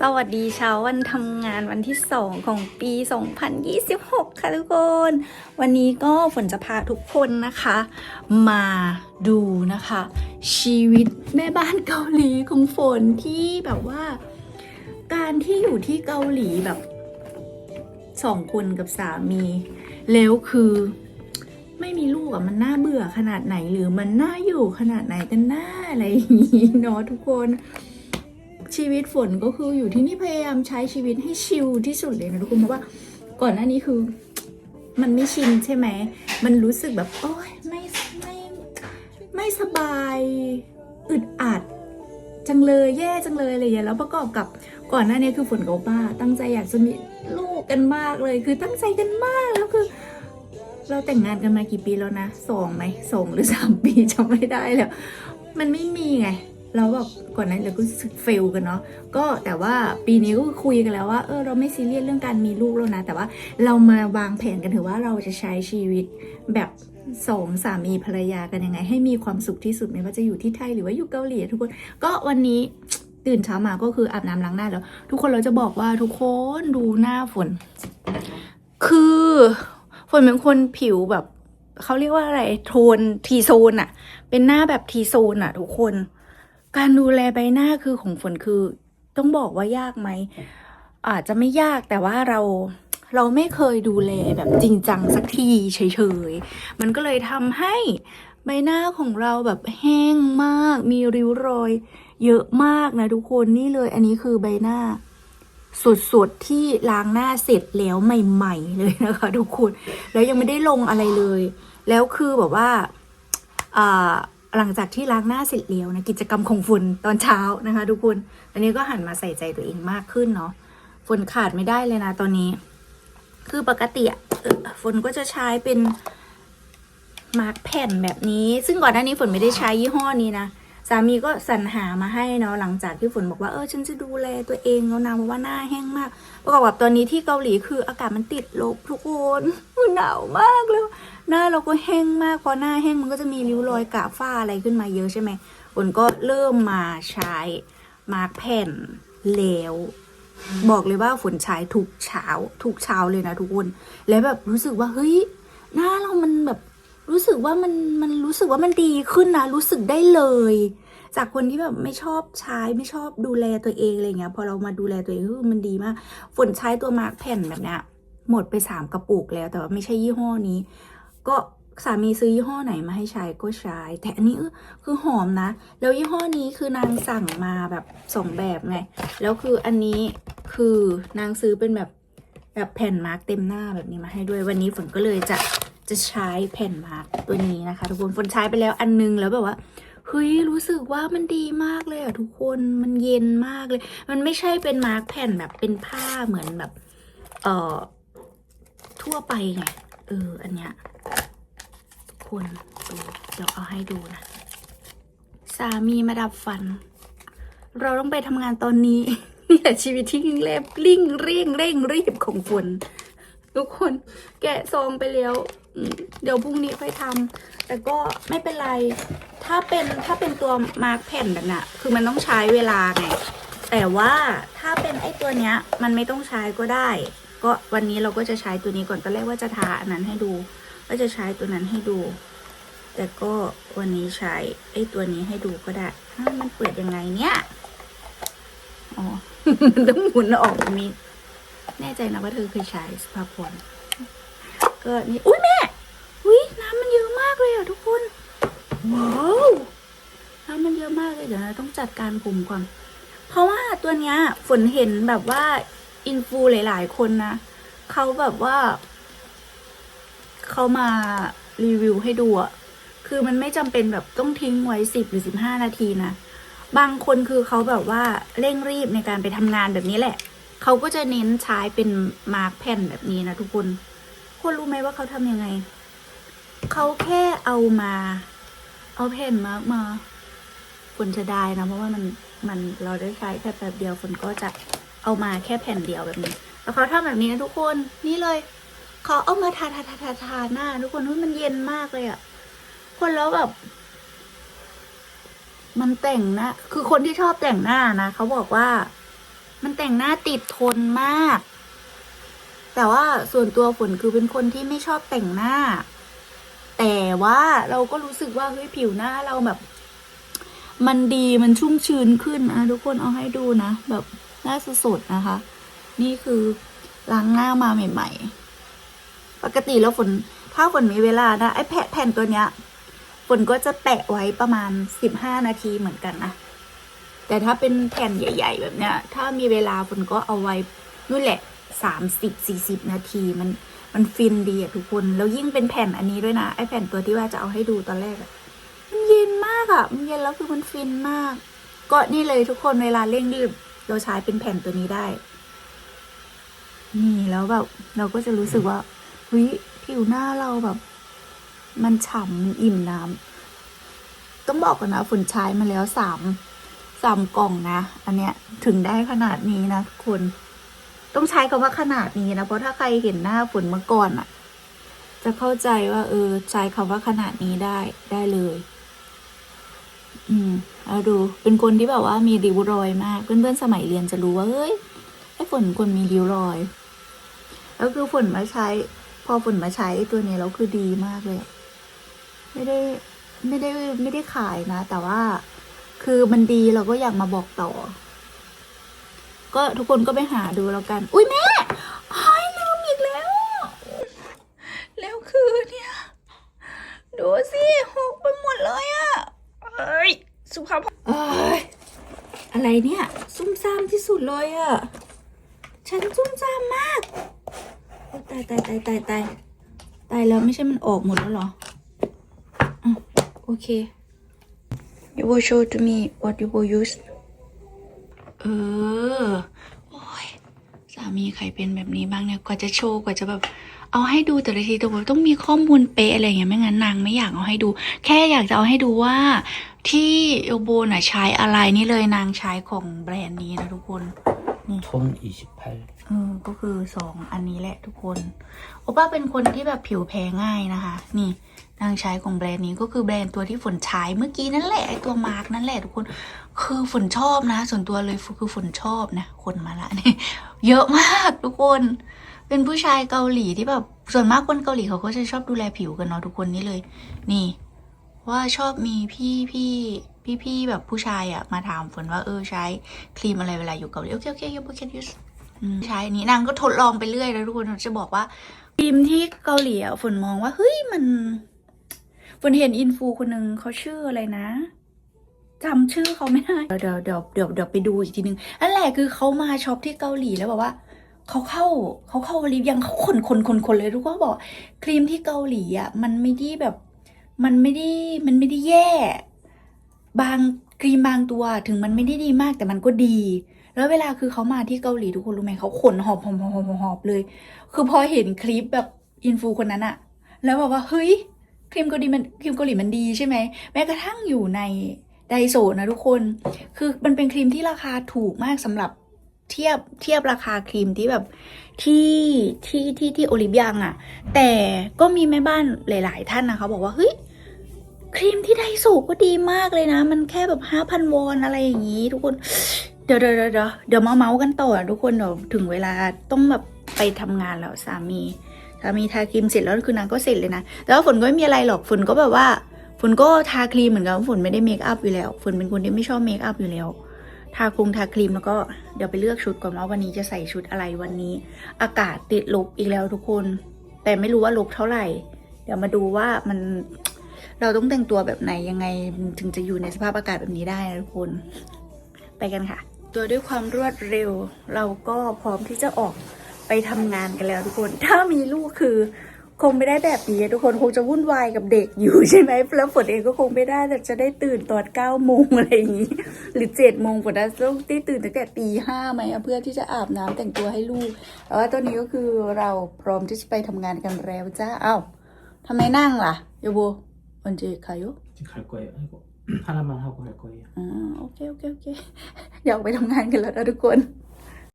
สวัสดีเช้าวันทำงานวันที่ 2 ของปี 2026 ค่ะทุกคน วันนี้ก็ฝนจะพาทุกคนนะคะ มาดูนะคะ ชีวิตแม่บ้านเกาหลีของฝนที่แบบว่า การที่อยู่ที่เกาหลีแบบสองคนกับสามี แล้วคือไม่มีลูกอะมันน่าเบื่อขนาดไหนหรือมันน่าอยู่ขนาดไหนกันหน้าอะไรอย่างนี้เนาะทุกคน ชีวิตฝนก็คืออยู่ที่นี่พยายามใช้ชีวิตให้ชิลที่สุดเลยนะทุกคนเพราะว่าก่อนหน้านี้คือ มันไม่ชินใช่ไหมมันรู้สึกแบบโอ๊ยไม่ไม่ไม่สบายอึดอัดจังเลยแย่จังเลยอะไรอย่างเงี้ยแล้วประกอบกับก่อนหน้านี้คือฝนกับป้า ตั้งใจอยากจะมีลูกกันมากเลย คือตั้งใจกันมากแล้วคือ เราแต่งงานกันมากี่ปีแล้วนะสองไหมสองหรือสามปีจำไม่ได้แล้ว มันไม่มีไง เราแบบก่อนนั้นเราก็รู้สึกเฟลกันเนาะก็แต่ว่าปีนี้ก็คุยกันแล้วว่าเออเราไม่ซีเรียสเรื่องการมีลูกแล้วนะ แต่ว่าเรามาวางแผนกันเถอะว่าเราจะใช้ชีวิตแบบสองสามีภรรยากันยังไง ให้มีความสุขที่สุดไม่ว่าจะอยู่ที่ไทยหรือว่าอยู่เกาหลีทุกคน ก็วันนี้ตื่นเช้ามาก็คืออาบน้ำล้างหน้าแล้ว ทุกคนเราจะบอกว่าทุกคนดูหน้าฝน คือฝนเป็นคนผิวแบบเขาเรียกว่าอะไรโทนทีโซนอะเป็นหน้าแบบทีโซนอะทุกคน การดูแลใบหน้าคือของฝนคือต้องบอกว่ายากไหมอาจจะไม่ยากแต่ว่าเราเราไม่เคยดูแลแบบจริงจังสักทีเฉยๆ มันก็เลยทำให้ใบหน้าของเราแบบแห้งมาก มีริ้วรอย เยอะมากนะทุกคนนี่เลย อันนี้คือใบหน้าสดๆที่ล้างหน้าเสร็จแล้วใหม่ ๆ เลยนะคะ ทุกคน แล้วยังไม่ได้ลงอะไรเลย แล้วคือแบบว่าอ่า หลังจากที่ล้างหน้าเสร็จแล้วนะกิจกรรมของฝนตอนเช้านะคะ ทุกคนอันนี้ก็หันมาใส่ใจตัวเองมากขึ้นเนาะฝนขาดไม่ได้เลยนะตอนนี้ คือปกติเอ่อฝนก็จะใช้เป็นมาร์กแผ่นแบบนี้ ซึ่งก่อนหน้านี้ฝนไม่ได้ใช้ยี่ห้อนี้นะสามีก็สรรหามาให้เนาะหลังจากที่ฝนบอกว่าเออฉันจะดูแลตัวเองแล้วนะเพราะว่าหน้าแห้งมากประกอบกับตอนนี้ที่เกาหลีคืออากาศมันติดลบทุกคนมันหนาวมากแล้ว หน้าเราก็แห้งมากพอหน้าแห้งมันก็จะมีริ้วรอยกระฝ้าอะไรขึ้นมาเยอะใช่ไหมฝนก็เริ่มมาใช้มาร์กแผ่นแล้วบอกเลยว่าฝนใช้ทุกเช้าทุกเช้าเลยนะทุกคนแล้วแบบรู้สึกว่าเฮ้ยหน้าเรามันแบบรู้สึกว่ามันมันรู้สึกว่ามันดีขึ้นนะรู้สึกได้เลย จากคนที่แบบไม่ชอบใช้ไม่ชอบดูแลตัวเองอะไรเงี้ยพอเรามาดูแลตัวเองมันดีมาก ฝนใช้ตัวมาร์กแผ่นแบบเนี้ยหมดไปสามกระปุกแล้วแต่ว่าไม่ใช่ยี่ห้อนี้ ก็สามีซื้อยี่ห้อไหนมาให้ใช้ก็ใช้ แต่อันนี้คือหอมนะ แล้วยี่ห้อนี้คือนางสั่งมาแบบสองแบบไง แล้วคืออันนี้คือนางซื้อเป็นแบบแบบแผ่นมาร์กเต็มหน้าแบบนี้มาให้ด้วย วันนี้ฝนก็เลยจะจะใช้แผ่นมาร์กตัวนี้นะคะ ทุกคนฝนใช้ไปแล้วอันนึงแล้วแบบว่าเฮ้ยรู้สึกว่ามันดีมากเลยอะทุกคนมันเย็นมากเลย มันไม่ใช่เป็นมาร์กแผ่นแบบเป็นผ้าเหมือนแบบเอ่อทั่วไปไงเอออันเนี้ย คนดูเดี๋ยวเอาให้ดูนะ สามีมาดับฟัน เราต้องไปทำงานตอนนี้ นี่แหละชีวิตที่ยิ่งเล็บลิ่งเร่งเร่งรีบของฝนทุกคนแกะซองไปแล้วเดี๋ยวพรุ่งนี้ค่อยทำแต่ก็ไม่เป็นไร ถ้าเป็นถ้าเป็นตัวมาร์กแผ่นแบบน่ะ คือมันต้องใช้เวลาไง แต่ว่าถ้าเป็นไอ้ตัวเนี้ย มันไม่ต้องใช้ก็ได้ ก็วันนี้เราก็จะใช้ตัวนี้ก่อนตอนแรกว่าจะทาอันนั้นให้ดู ว่าจะใช้ตัวนั้นให้ดู แต่ก็วันนี้ใช้ไอ้ตัวนี้ให้ดูก็ได้อ้ามันเปิดยังไงเนี่ยอ๋อต้องหมุนออกแบบนี้แน่ใจนะว่าเธอเคยใช้สภาพรก็นี่อุ้ยแม่อุ้ยน้ำมันเยอะมากเลยอะทุกคนว้าวน้ำมันเยอะมากเลยเดี๋ยวเราต้องจัดการกลุ่มก่อนเพราะว่าตัวเนี้ยฝนเห็นแบบว่าอินฟูหลาย ๆ คนนะเขาแบบว่า เขามารีวิวให้ดูอะคือมันไม่จำเป็นแบบต้องทิ้งไว้สิบหรือสิบห้านาทีนะ บางคนคือเขาแบบว่าเร่งรีบในการไปทำงานแบบนี้แหละ เขาก็จะเน้นใช้เป็นมาร์กแผ่นแบบนี้นะทุกคน คนรู้ไหมว่าเขาทำยังไง เขาแค่เอามา เอาแผ่นมาร์กมา ฝนจะได้นะ เพราะว่ามันมันเราได้ใช้แค่แป๊บเดียวฝนก็จะเอามาแค่แผ่นเดียวแบบนี้ แล้วเขาทำแบบนี้นะทุกคน นี่เลย เขาเอามาทาทาทาทาทาหน้าทุกคนเฮ้ยมันเย็นมากเลยอะคนแล้วแบบ มันแต่งหน้าคือคนที่ชอบแต่งหน้านะเขาบอกว่า มันแต่งหน้าติดทนมาก แต่ว่าส่วนตัวฝนคือเป็นคนที่ไม่ชอบแต่งหน้า แต่ว่าเราก็รู้สึกว่าเฮ้ยผิวหน้าเราแบบ มันดีมันชุ่มชื้นขึ้นนะทุกคนเอาให้ดูนะแบบหน้าสดๆนะคะ นี่คือล้างหน้ามาใหม่ ๆ ปกติแล้วฝนถ้าฝนมีเวลานะไอ้แผ่นแผ่นตัวเนี้ยฝนก็จะแปะไว้ประมาณสิบห้านาทีเหมือนกันนะแต่ถ้าเป็นแผ่นใหญ่ ๆ แบบเนี้ย ถ้ามีเวลาฝนก็เอาไว้นู่นแหละสามสิบสี่สิบนาทีมันมันฟินดีอะทุกคนแล้วยิ่งเป็นแผ่นอันนี้ด้วยนะไอ้แผ่นตัวที่ว่าจะเอาให้ดูตอนแรกอะมันเย็นมากอะมันเย็นแล้วคือมันฟินมาก ก็นี่เลยทุกคนเวลาเร่งรีบเราใช้เป็นแผ่นตัวนี้ได้ นี่แล้วแบบเราก็จะรู้สึกว่า เฮ้ยผิวหน้าเราแบบ มันฉ่ำมันอิ่มน้ำต้องบอกก่อนนะฝนใช้มาแล้วสามสามกล่องนะ อันเนี้ยถึงได้ขนาดนี้นะทุกคนต้องใช้คำว่าขนาดนี้นะ เพราะถ้าใครเห็นหน้าฝนเมื่อก่อนอะจะเข้าใจว่า เออใช้คำว่าขนาดนี้ได้ได้เลย อืมเอาดู เป็นคนที่แบบว่ามีริ้วรอยมาก เพื่อนๆสมัยเรียนจะรู้ว่าเฮ้ยไอ้ฝนคนมีริ้วรอย แล้วคือฝนมาใช้ พอฝนมาใช้ตัวนี้แล้วคือดีมากเลย ไม่ได้ไม่ได้ไม่ได้ขายนะ แต่ว่าคือมันดีเราก็อยากมาบอกต่อ ก็ทุกคนก็ไปหาดูแล้วกัน อุ้ยแม่ไอ้ายลืมอีกแล้ว แล้วคือเนี่ย ดูสิหกไปหมดเลยอะเอ้ย สุภาพเอ้ยอะไรเนี่ย ซุ่มซ่ามที่สุดเลยอะฉันซุ่มซ่ามมากโอ้ ตายตายตายตายตายตายแล้วไม่ใช่มันออกหมดแล้วหรออะโอเค you will show to me what you will use เออ โอ้ย สามีใครเป็นแบบนี้บ้างเนี่ย กว่าจะโชว์กว่าจะแบบ เอาให้ดูแต่ละทีแต่ว่าต้องมีข้อมูลเป๊ะอะไรอย่างเงี้ย ไม่งั้นนางไม่อยากเอาให้ดู แค่อยากจะเอาให้ดูว่า ที่เอโบน่ะใช้อะไรนี่เลยนางใช้ของแบรนด์นี้นะทุกคน톤 28. เออก็คือสองอันนี้แหละทุกคนโอป้าเป็นคนที่แบบผิวแพ้ง่ายนะคะ นี่นางใช้ของแบรนด์นี้ก็คือแบรนด์ตัวที่ฝนใช้เมื่อกี้นั่นแหละไอตัวมาร์กนั่นแหละทุกคน คือฝนชอบนะ ส่วนตัวเลยคือฝนชอบนะ คนมาละนี่เยอะมากทุกคน เป็นผู้ชายเกาหลีที่แบบส่วนมากคนเกาหลีเขาก็จะชอบดูแลผิวกันเนาะทุกคนนี่เลย นี่ ว่าชอบมีพี่พี่พี่พี่แบบผู้ชายอะมาถามฝนว่าเออใช้ครีมอะไรเวลาอยู่เกาหลีโอเคโอเคยูบูเคนยูส ใช้อันนี้นางก็ทดลองไปเรื่อยแล้วทุกคนจะบอกว่าครีมที่เกาหลีอะฝนมองว่าเฮ้ยมันฝนเห็นอินฟูคนหนึ่งเขาชื่ออะไรนะจำชื่อเขาไม่ได้ เดี๋ยวเดี๋ยวเดี๋ยวเดี๋ยวไปดูอีกทีนึงนั่นแหละคือเขามาช็อปที่เกาหลีแล้วบอกว่าเขาเข้าเขาเข้ารีบยังเขาคนคนคนคนเลยทุกคนบอก ครีมที่เกาหลีอะมันไม่ได้แบบ มันไม่ได้มันไม่ได้แย่ บาง ครีมบางตัวถึงมันไม่ได้ดีมากแต่มันก็ดี แล้วเวลาคือเขามาที่เกาหลีทุกคนรู้ไหมเขาขนหอบหอบหอบหอบเลย คือพอเห็นคลิปแบบอินฟูคนนั้นอะแล้วแบบว่าเฮ้ยครีมเกาหลีมันครีมเกาหลีมันดีใช่ไหมแม้กระทั่งอยู่ในไดโซนะทุกคน คือมันเป็นครีมที่ราคาถูกมากสำหรับเทียบเทียบราคาครีมที่แบบที่ที่ที่ที่โอลิฟยังอะแต่ก็มีแม่บ้านหลาย ๆ ท่านนะเขาบอกว่าเฮ้ย ครีมที่ไดโซก็ดีมากเลยนะ มันแค่แบบห้าพันวอนอะไรอย่างนี้ ทุกคน เดี๋ยวเดี๋ยวเดี๋ยวเดี๋ยวเดี๋ยวมาเมาส์กันต่อทุกคนเดี๋ยวถึงเวลาต้องแบบไปทำงานแล้วสามีสามีทาครีมเสร็จแล้วคือนางก็เสร็จเลยนะ แต่ว่าฝนก็ไม่มีอะไรหรอกฝนก็แบบว่าฝนก็ทาครีมเหมือนกันฝนไม่ได้เมคอัพอยู่แล้วฝนเป็นคนที่ไม่ชอบเมคอัพอยู่แล้วทาคงทาครีมแล้วก็เดี๋ยวไปเลือกชุดก่อนว่าวันนี้จะใส่ชุดอะไรวันนี้ อากาศติดลบอีกแล้วทุกคน แต่ไม่รู้ว่าลบเท่าไหร่ เดี๋ยวมาดูว่ามัน เราต้องแต่งตัวแบบไหนยังไงถึงจะอยู่ในสภาพอากาศแบบนี้ได้นะทุกคน ไปกันค่ะ ตัวด้วยความรวดเร็ว เราก็พร้อมที่จะออกไปทำงานกันแล้วทุกคน ถ้ามีลูกคือคงไม่ได้แบบนี้ทุกคนคงจะวุ่นวายกับเด็กอยู่ใช่ไหมแล้วฝนเองก็คงไม่ได้แต่จะได้ตื่นตอนเก้าโมงอะไรอย่างนี้ หรือเจ็ดโมงฝนจะต้องได้ตื่นตั้งแต่ตีห้าไหมเพื่อที่จะอาบน้ำแต่งตัวให้ลูกแต่ว่าตอนนี้ก็คือเราพร้อมที่จะไปทำงานกันแล้วจ้าเอ้าทำไมนั่งล่ะโยโบ 언제가요 갈 거예요. 아이고. 하나만 하고 갈 거예요. อ่าโอเค โอเค โอเค อยากไปทำงานกันแล้วนะทุกคน